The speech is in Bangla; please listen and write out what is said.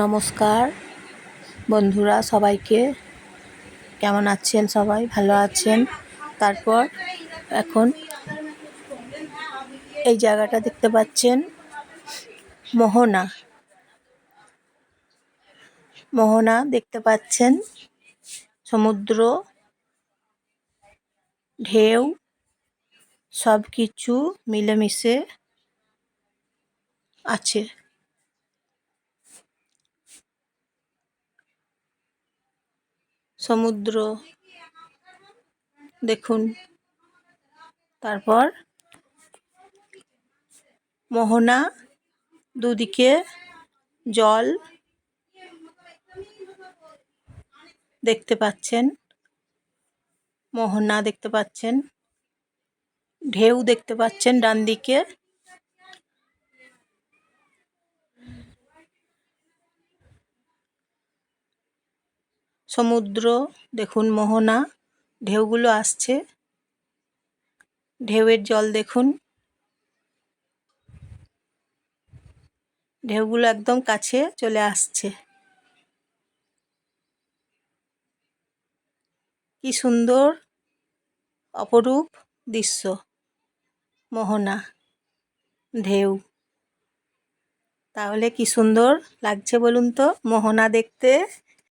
নমস্কার। বন্ধুরা, সবাইকে কেমন আছেন সবাই? ভালো আছেন? তারপর এখন এই জায়গাটা দেখতে পাচ্ছেন, মোহনা। মোহনা দেখতে পাচ্ছেন, সমুদ্র, ঢেউ সব কিছু মিলেমিশে আছে। সমুদ্র, দেখুন। তারপর মোহনা, দুদিকে জল দেখতে পাচ্ছেন। মোহনা দেখতে পাচ্ছেন। ঢেউ দেখতে পাচ্ছেন ডান দিকে সমুদ্র, দেখুন মোহনা, ঢেউগুলো আসছে। ঢেউয়ের জল দেখুন। ঢেউগুলো একদম কাছে চলে আসছে। কি সুন্দর, অপরূপ দৃশ্য। মোহনা, ঢেউ। তাহলে কি সুন্দর লাগছে বলুন তো? মোহনা দেখতে।